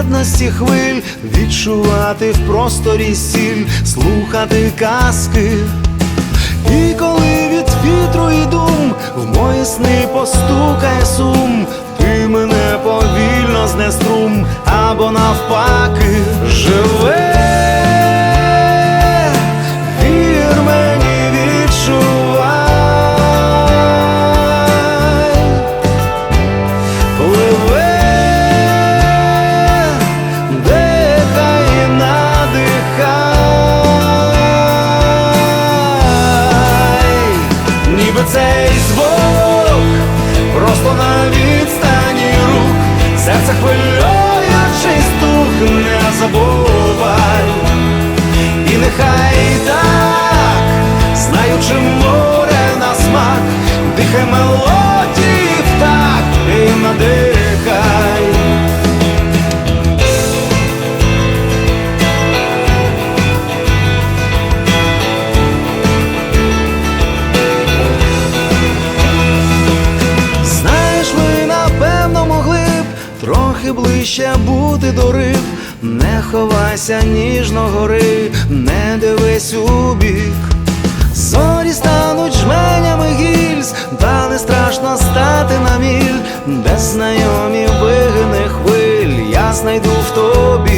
єдності хвиль, відчувати в просторі сіль, слухати казки. І коли від вітру і дум в мої сни постукає сум, ти мене повільно знеструм, або навпаки живе, цей звук. Просто на трохи ближче бути до риб. Не ховайся ніжно гори, не дивись у бік. Зорі стануть жменями гільз, та не страшно стати на міль, де знайомі вигини хвиль, я знайду в тобі.